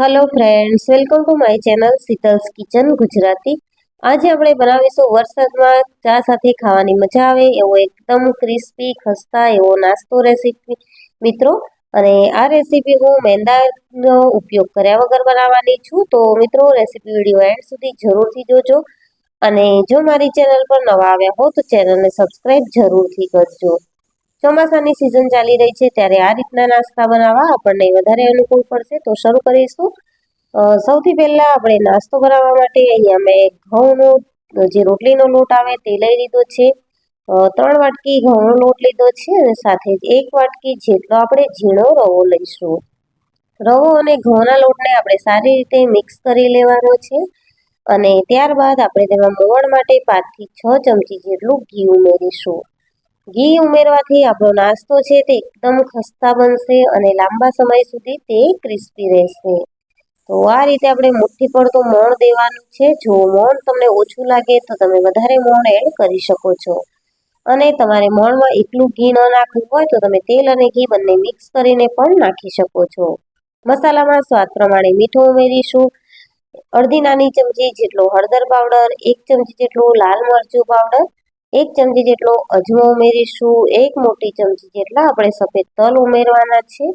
Hello friends welcome to my channel Sheetal's kitchen Gujarati આજે આપણે બનાવીશું વરસાદમાં ચા સાથે ખાવાની મજા આવે, એવો એકદમ ક્રિસ્પી ખસ્તા, એવો નાસ્તો રેસીપી મિત્રો, અને આ રેસીપી હું મેંદાનો ઉપયોગ કર્યા વગર બનાવવાની છું, તો મિત્રો રેસીપી વીડિયો એન્ડ સુધી જરૂરથી જોજો. અને જો મારી ચેનલ પર નવા આવ્યા હો, તો ચેનલને સબસ્ક્રાઈબ જરૂરથી કરજો. ચોમાસાની સિઝન ચાલી રહી છે ત્યારે આ રીતના નાસ્તા બનાવવા આપણને વધારે અનુકૂળ પડશે. તો શરૂ કરીશું. સૌથી પહેલાં આપણે નાસ્તો બનાવવા માટે અહીંયા મેં ઘઉંનો, જે રોટલીનો લોટ આવે તે લઈ લીધો છે. ત્રણ વાટકી ઘઉંનો લોટ લીધો છે અને સાથે જ એક વાટકી જેટલો આપણે ઝીણો રવો લઈશું. રવો અને ઘઉંના લોટને આપણે સારી રીતે મિક્સ કરી લેવાનો છે અને ત્યારબાદ આપણે તેમાં મોવણ માટે પાંચથી છ ચમચી જેટલું ઘી ઉમેરીશું. ઘી ઉમેરવાથી આપણો નાસ્તો છે તે એકદમ ખસ્તા બનશે અને લાંબા સમય સુધી તે ક્રિસ્પી રહેશે. તો આ રીતે આપણે મુઠ્ઠી પડતું મોણ દેવાનું છે. જો મોણ તમને ઓછું લાગે તો તમે વધારે મોણ એડ કરી શકો છો. અને તમારે મોણમાં એકલું ઘી ન નાખવું હોય તો તમે તેલ અને ઘી બંને મિક્સ કરીને પણ નાખી શકો છો. મસાલામાં સ્વાદ પ્રમાણે મીઠું ઉમેરીશું. અડધી નાની ચમચી જેટલો હળદર પાવડર, એક ચમચી જેટલું લાલ મરચું પાવડર એક ચમચી જેટલો અજમો ઉમેરીશું, એક મોટી ચમચી જેટલા આપણે સફેદ તલ ઉમેરવાના છે.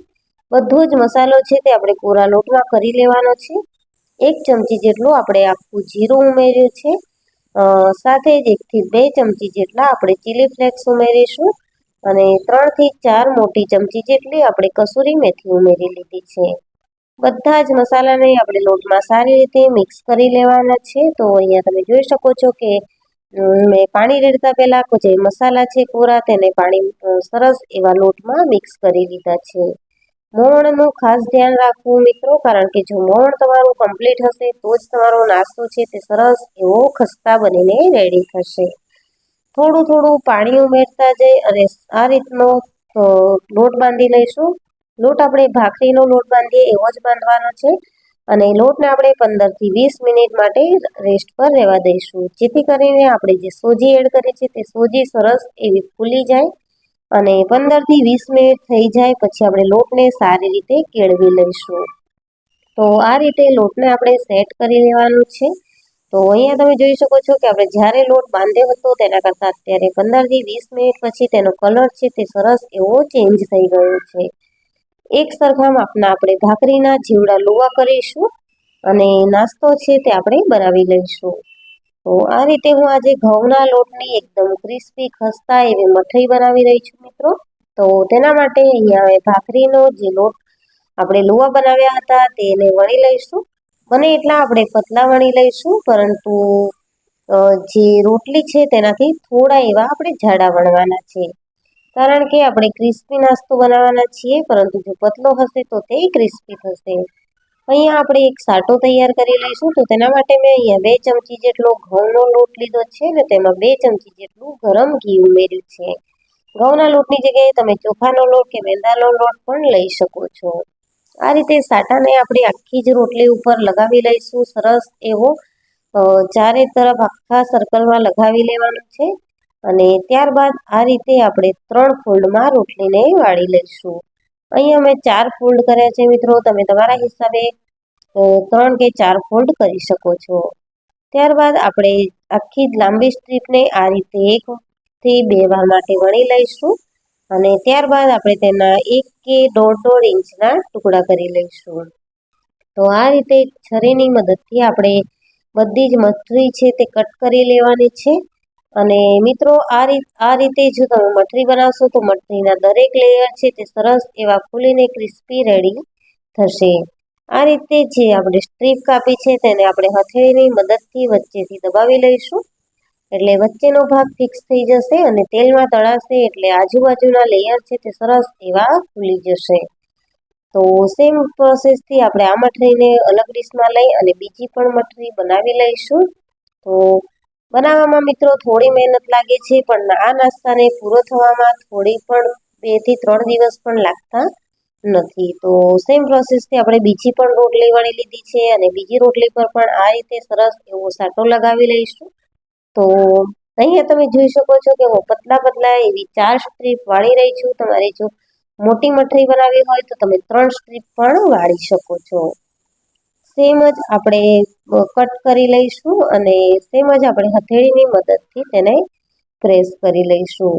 બધો જ મસાલો છે તે આપણે પૂરા લોટમાં કરી લેવાનો છે. એક ચમચી જેટલું આપણે આખું જીરું ઉમેર્યું છે. સાથે જ એકથી બે ચમચી જેટલા આપણે ચીલી ફ્લેક્સ ઉમેરીશું અને ત્રણથી ચાર મોટી ચમચી જેટલી આપણે કસૂરી મેથી ઉમેરી લીધી છે. બધા જ મસાલાને આપણે લોટમાં સારી રીતે મિક્સ કરી લેવાના છે. તો અહીંયા તમે જોઈ શકો છો કે મેં પાણી રેડતા પહેલાં જે મસાલા છે પૂરા તેને પાણી સરસ એવા લોટમાં મિક્સ કરી દીધા છે. મોણનું ખાસ ધ્યાન રાખવું મિત્રો, કારણ કે જો મોણ તમારું કમ્પ્લીટ હશે, તો જ તમારો નાસ્તો છે તે સરસ એવો ખસ્તા બનીને રેડી થશે. થોડું થોડું પાણી ઉમેરતા જઈ અને આ રીતનો લોટ બાંધી લઈશું. લોટ આપણે ભાખરીનો લોટ બાંધીએ, એવો જ બાંધવાનો છે. અને લોટને આપણે પંદરથી વીસ મિનિટ માટે રેસ્ટ પર રહેવા દઈશું. જેથી કરીને આપણે જે સોજી એડ કરી છે તે સોજી સરસ એવી ફૂલી જાય અને પંદરથી વીસ મિનિટ થઈ જાય પછી આપણે લોટને સારી રીતે કેળવી લઈશું. તો આ રીતે લોટને આપણે સેટ કરી લેવાનું છે. તો અહીંયા તમે જોઈ શકો છો કે આપણે જ્યારે લોટ બાંધ્યો હતો તેના કરતાં અત્યારે પંદરથી વીસ મિનિટ પછી તેનો કલર છે તે સરસ એવો ચેન્જ થઈ ગયો છે. એક સરખા માપના આપણે ભાખરીના જીવડા લુવા કરીશું અને નાસ્તો છે તે આપણે બનાવી લઈશું. તો આ રીતે હું આજે ઘઉંના લોટની એકદમ ક્રિસ્પી, ખસ્તા એવી મઠઈ બનાવી રહી છું મિત્રો. તો તેના માટે અહીંયા ભાખરીનો જે લોટ આપણે લુવા બનાવ્યા હતા તેને વણી લઈશું. બને એટલા આપણે પતલા વણી લઈશું, પરંતુ જે રોટલી છે તેનાથી થોડા એવા આપણે જાડા વણવાના છે. કારણ કે આપણે ક્રિસ્પી નાસ્તો બનાવવાના છીએ, પરંતુ જો પતલો હશે તો તે ક્રિસ્પી થશે. અહીંયા આપણે એક સાટો તૈયાર કરી લઈશું, તો તેના માટે મેં અહીંયા બે ચમચી જેટલો ઘઉંનો લોટ લીધો છે ને તેમાં બે ચમચી જેટલું ગરમ ઘી ઉમેર્યું છે. ઘઉંના લોટની જગ્યાએ તમે ચોખાનો લોટ કે મેંદાનો લોટ પણ લઈ શકો છો. આ રીતે સાટાને આપણે આખી જ રોટલી ઉપર લગાવી લઈશું, સરસ એવો ચારે તરફ આખા સર્કલમાં લગાવી લેવાનું છે. અને ત્યારબાદ આ રીતે આપણે ત્રણ ફોલ્ડમાં રોટલીને વાળી લઈશું. અહીંયા મેં ચાર ફોલ્ડ કર્યા છે મિત્રો. તમે તમારા હિસાબે ત્રણ કે ચાર ફોલ્ડ કરી શકો છો. ત્યારબાદ આપણે આખી લાંબી સ્ટ્રીપને આ રીતે એકથી બે વાર માટે વણી લઈશું અને ત્યારબાદ આપણે તેના એક કે દોઢ દોઢ ઇંચના ટુકડા કરી લઈશું. તો આ રીતે છરીની મદદથી આપણે બધી જ મથરી છે તે કટ કરી લેવાની છે. અને મિત્રો, આ રીત આ રીતે જો તમે મઠરી બનાવશો, તો મઠરીના દરેક લેયર છે તે સરસ એવા ફૂલીને ક્રિસ્પી રેડી થશે. આ રીતે જે આપણે સ્ટ્રીપ કાપી છે તેને આપણે હથેળીની મદદથી વચ્ચેથી દબાવી લઈશું. એટલે વચ્ચેનો ભાગ ફિક્સ થઈ જશે અને તેલમાં તળાશે એટલે આજુબાજુના લેયર છે તે સરસ એવા ફૂલી જશે. તો સેમ પ્રોસેસથી આપણે આ મઠરીને અલગ ડીશમાં લઈ અને બીજી પણ મઠરી બનાવી લઈશું. તો બનાવવામાં મિત્રો થોડી મહેનત લાગે છે, પણ આ નાસ્તાને પૂરો થવામાં થોડી પણ બેથી ત્રણ દિવસ પણ લાગતા નથી. તો સેમ પ્રોસેસથી આપણે બીજી પણ રોટલી વણી લીધી છે અને બીજી રોટલી પર પણ આ રીતે સરસ એવો સાટો લગાવી લઈશું. તો અહીંયા તમે જોઈ શકો છો કે હું પતલા પતલા એવી ચાર સ્ટ્રીપ વાળી રહી છું. તમારે જો મોટી મઠરી બનાવવી હોય તો તમે ત્રણ સ્ટ્રીપ પણ વાળી શકો છો. સેમ જ આપણે કટ કરી લઈશું અને સેમ જ આપણે હથેળીની મદદથી તેને પ્રેસ કરી લઈશું.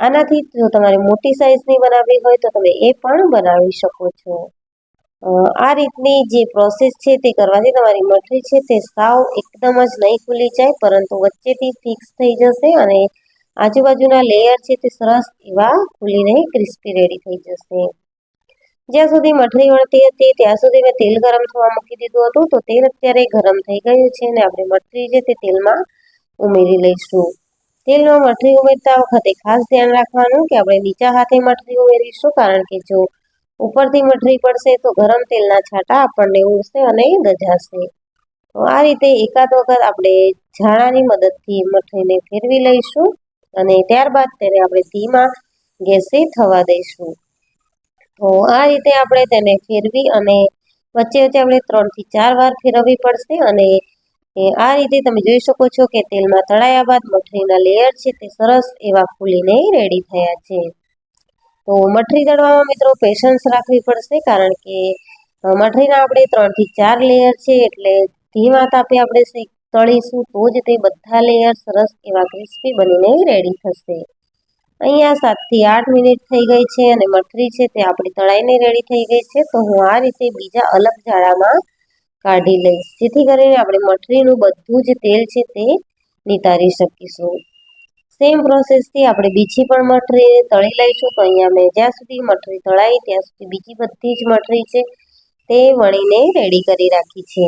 આનાથી જો તમારે મોટી સાઇઝની બનાવવી હોય તો તમે એ પણ બનાવી શકો છો. આ રીતની જે પ્રોસેસ છે તે કરવાથી તમારી મઠરી છે તે સાવ એકદમ જ નહીં ખુલી જાય, પરંતુ વચ્ચેથી ફિક્સ થઈ જશે અને આજુબાજુના લેયર છે તે સરસ એવા ખુલીને ક્રિસ્પી રેડી થઈ જશે. જ્યાં સુધી મઠરી વળતી હતી, ત્યાં સુધી મેં તેલ ગરમ થવા મૂકી દીધું હતું. તો તેલ અત્યારે ગરમ થઈ ગયું છે અને આપણે મઠરી છે તે તેલમાં ઉમેરી લઈશું. તેલમાં મઠરી ઉમેરતા વખતે ખાસ ધ્યાન રાખવાનું કે આપણે નીચા હાથે મઠરી ઉમેરીશું, કારણ કે જો ઉપરથી મઠરી પડશે તો ગરમ તેલના છાંટા આપણને ઉડશે અને ગજાશે. તો આ રીતે એકાદ વખત આપણે ઝાડાની મદદથી મઠરીને ફેરવી લઈશું અને ત્યારબાદ તેને આપણે ધીમા ગેસે થવા દઈશું. તો આ રીતે આપણે તેને ફેરવી અને વચ્ચે વચ્ચે આપણે ત્રણથી ચાર વાર ફેરવવી પડશે અને આ રીતે તમે જોઈ શકો છો કે તેલમાં તળાયા બાદ મઠરીના લેયર છે તે સરસ એવા ફૂલીને રેડી થયા છે. તો મઠરી તળવામાં મિત્રો પેશન્સ રાખવી પડશે કારણ કે મઠરીના આપણે ત્રણથી ચાર લેયર છે એટલે ધીમા તાપે આપણે તળીશું તો જ તે બધા લેયર સરસ એવા ક્રિસ્પી બનીને રેડી થશે. અહીંયા સાતથી આઠ મિનિટ થઈ ગઈ છે અને મઠરી છે તે આપણી તળાઈને રેડી થઈ ગઈ છે. તો હું આ રીતે બીજા અલગ જાળામાં કાઢી લઈશ. જેથી કરીને આપણે મઠરીનું બધું જ તેલ છે તે નિતારી શકીશું. સેમ પ્રોસેસથી આપણે બીજી પણ મઠરી તળી લઈશું. તો અહીંયા મેં જ્યાં સુધી મઠરી તળાઈ ત્યાં સુધી બીજી બધી જ મઠરી છે તે વણીને રેડી કરી રાખી છે.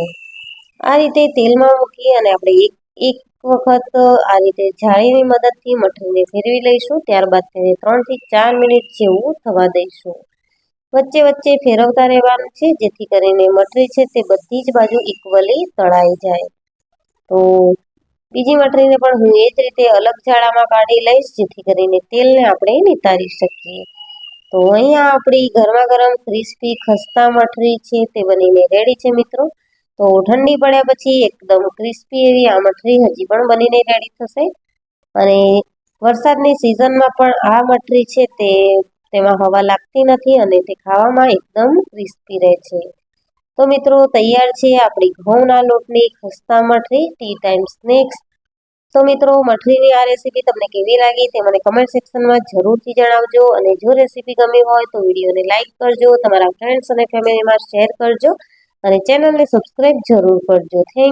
આ રીતે તેલમાં મૂકી અને આપણે એક એક વખત આ રીતે જાળીની મદદથી મઠરીને ફેરવી લઈશું. ત્યારબાદ તેને ત્રણથી ચાર મિનિટ જેવું થવા દઈશું. વચ્ચે વચ્ચે ફેરવતા રહેવાનું છે, જેથી કરીને મઠરી છે તે બધી જ બાજુ ઇક્વલી તળાઈ જાય. તો બીજી મઠરીને પણ હું એ જ રીતે અલગ જાળામાં કાઢી લઈશ, જેથી કરીને તેલને આપણે નિતારી શકીએ. તો અહીંયા આપણી ગરમા ગરમ ક્રિસ્પી ખસ્તા મઠરી છે તે બનીને રેડી છે મિત્રો. તો ઠંડી પડ્યા પછી એકદમ ક્રિસ્પી એવી આ મઠરી હજી પણ બનીને રેડી થશે. અને વરસાદની સિઝનમાં પણ આ મઠરી છે તે તેમાં હવા લાગતી નથી અને તે ખાવામાં એકદમ ક્રિસ્પી રહે છે. તો મિત્રો તૈયાર છે આપણી ઘઉંના લોટની ખસ્તા મઠરી ટી ટાઈમ સ્નેક્સ તો મિત્રો મઠરીની આ રેસીપી તમને કેવી લાગી તે મને કમેન્ટ સેક્શનમાં જરૂરથી જણાવજો અને જો રેસીપી ગમી હોય તો વિડીયોને લાઇક કરજો, તમારા ફ્રેન્ડ્સ અને ફેમિલીમાં શેર કરજો. અને ચેનલને સબસ્ક્રાઇબ જરૂર કરજો. થેન્ક